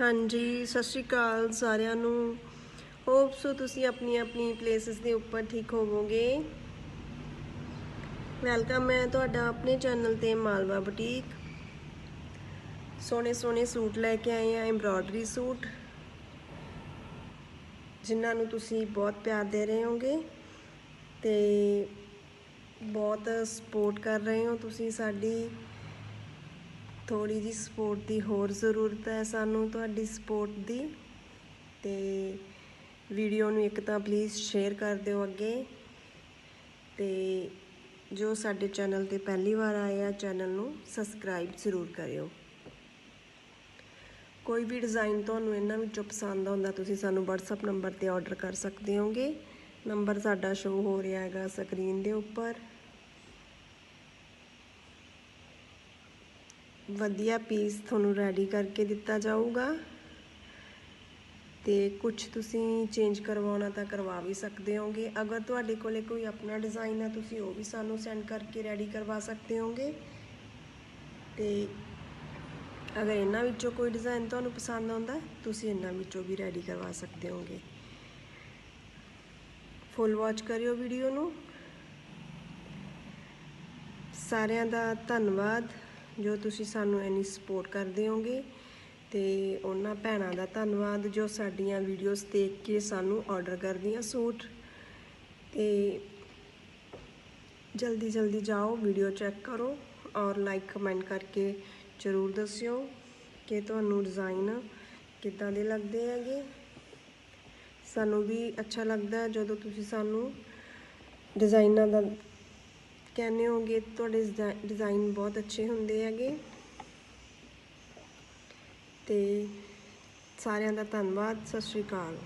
ਹਾਂਜੀ, ਸਤਿ ਸ਼੍ਰੀ ਅਕਾਲ ਸਾਰਿਆਂ ਨੂੰ। ਹੋਪ ਸੋ ਤੁਸੀਂ ਆਪਣੀ ਆਪਣੀ ਪਲੇਸਿਸ ਦੇ ਉੱਪਰ ਠੀਕ ਹੋਵੋਗੇ। ਵੈਲਕਮ ਹੈ ਤੁਹਾਡਾ ਆਪਣੇ ਚੈਨਲ ਤੇ ਮਾਲਵਾ ਬੁਟੀਕ ਸੋਹਣੇ ਸੋਹਣੇ ਸੂਟ ਲੈ ਕੇ ਆਏ ਆ ਐਮਬ੍ਰੋਇਡਰੀ ਸੂਟ। ਜਿਨ੍ਹਾਂ ਨੂੰ ਤੁਸੀਂ ਬਹੁਤ ਪਿਆਰ ਦੇ ਰਹੇ ਹੋਗੇ ਤੇ ਬਹੁਤ ਸਪੋਰਟ ਕਰ ਰਹੇ ਹੋ ਤੁਸੀਂ ਸਾਡੀ ਥੋੜੀ ਜੀ ਸਪੋਰਟ ਦੀ ਹੋਰ ਜ਼ਰੂਰਤ ਹੈ ਸਾਨੂੰ ਤੁਹਾਡੀ ਸਪੋਰਟ ਦੀ। ਤੇ ਵੀਡੀਓ ਨੂੰ ਇੱਕ ਤਾਂ ਪਲੀਜ਼ ਸ਼ੇਅਰ ਕਰ ਦਿਓ ਅੱਗੇ। ਤੇ ਜੋ ਸਾਡੇ ਚੈਨਲ ਤੇ ਪਹਿਲੀ ਵਾਰ ਆਏ ਆ ਚੈਨਲ ਨੂੰ ਸਬਸਕ੍ਰਾਈਬ ਜ਼ਰੂਰ ਕਰਿਓ। ਕੋਈ ਵੀ ਡਿਜ਼ਾਈਨ ਤੁਹਾਨੂੰ ਇਹਨਾਂ ਵਿੱਚੋਂ ਪਸੰਦ ਆਉਂਦਾ, ਤੁਸੀਂ ਸਾਨੂੰ WhatsApp ਨੰਬਰ ਤੇ ਆਰਡਰ ਕਰ ਸਕਦੇ ਹੋਗੇ। ਨੰਬਰ ਸਾਡਾ ਸ਼ੋ ਹੋ ਰਿਹਾ ਹੈਗਾ ਸਕਰੀਨ ਦੇ ਉੱਪਰ। ਵਧੀਆ ਪੀਸ ਤੁਹਾਨੂੰ ਰੈਡੀ ਕਰਕੇ ਦਿੱਤਾ ਜਾਊਗਾ। ਤੇ ਕੁਝ ਤੁਸੀਂ ਚੇਂਜ ਕਰਵਾਉਣਾ ਤਾਂ ਕਰਵਾ ਵੀ ਸਕਦੇ ਹੋਗੇ। ਅਗਰ ਤੁਹਾਡੇ ਕੋਲੇ ਕੋਈ ਆਪਣਾ ਡਿਜ਼ਾਈਨ ਹੈ ਤੁਸੀਂ ਉਹ ਵੀ ਸਾਨੂੰ ਸੈਂਡ ਕਰਕੇ ਰੈਡੀ ਕਰਵਾ ਸਕਦੇ ਹੋਗੇ। ਤੇ ਅਗਰ ਇਹਨਾਂ ਵਿੱਚੋਂ ਕੋਈ ਡਿਜ਼ਾਈਨ ਤੁਹਾਨੂੰ ਪਸੰਦ ਆਉਂਦਾ, ਤੁਸੀਂ ਇਹਨਾਂ ਵਿੱਚੋਂ ਵੀ ਰੈਡੀ ਕਰਵਾ ਸਕਦੇ ਹੋਗੇ। ਫੁੱਲ ਵਾਚ ਕਰਿਓ ਵੀਡੀਓ ਨੂੰ। ਸਾਰਿਆਂ ਦਾ ਧੰਨਵਾਦ। ਜੋ ਤੁਸੀਂ ਸਾਨੂੰ ਇੰਨੀ ਸਪੋਰਟ ਕਰਦੇ ਹੋਗੇ ਤੇ ਉਹਨਾਂ ਭੈਣਾਂ ਦਾ ਧੰਨਵਾਦ ਜੋ ਸਾਡੀਆਂ ਵੀਡੀਓਜ਼ ਦੇਖ ਕੇ ਸਾਨੂੰ ਆਰਡਰ ਕਰਦੀਆਂ ਸੂਟ। ਤੇ ਜਲਦੀ ਜਲਦੀ ਜਾਓ ਵੀਡੀਓ ਚੈੱਕ ਕਰੋ ਔਰ ਲਾਈਕ ਕਮੈਂਟ ਕਰਕੇ ਜ਼ਰੂਰ ਦੱਸਿਓ ਕਿ ਤੁਹਾਨੂੰ ਡਿਜ਼ਾਈਨ ਕਿੱਦਾਂ ਦੇ ਲੱਗਦੇ ਹੈਗੇ। ਸਾਨੂੰ ਵੀ ਅੱਛਾ ਲੱਗਦਾ ਜਦੋਂ ਤੁਸੀਂ ਸਾਨੂੰ ਡਿਜ਼ਾਈਨਾਂ ਦਾ ਕਹਿੰਦੇ ਹੋਗੇ, ਤੁਹਾਡੇ ਡਿਜ਼ਾਈਨ ਬਹੁਤ ਅੱਛੇ ਹੁੰਦੇ ਹੈਗੇ। ਤੇ ਸਾਰਿਆਂ ਦਾ ਧੰਨਵਾਦ, ਸਤਿ ਸ਼੍ਰੀ ਅਕਾਲ।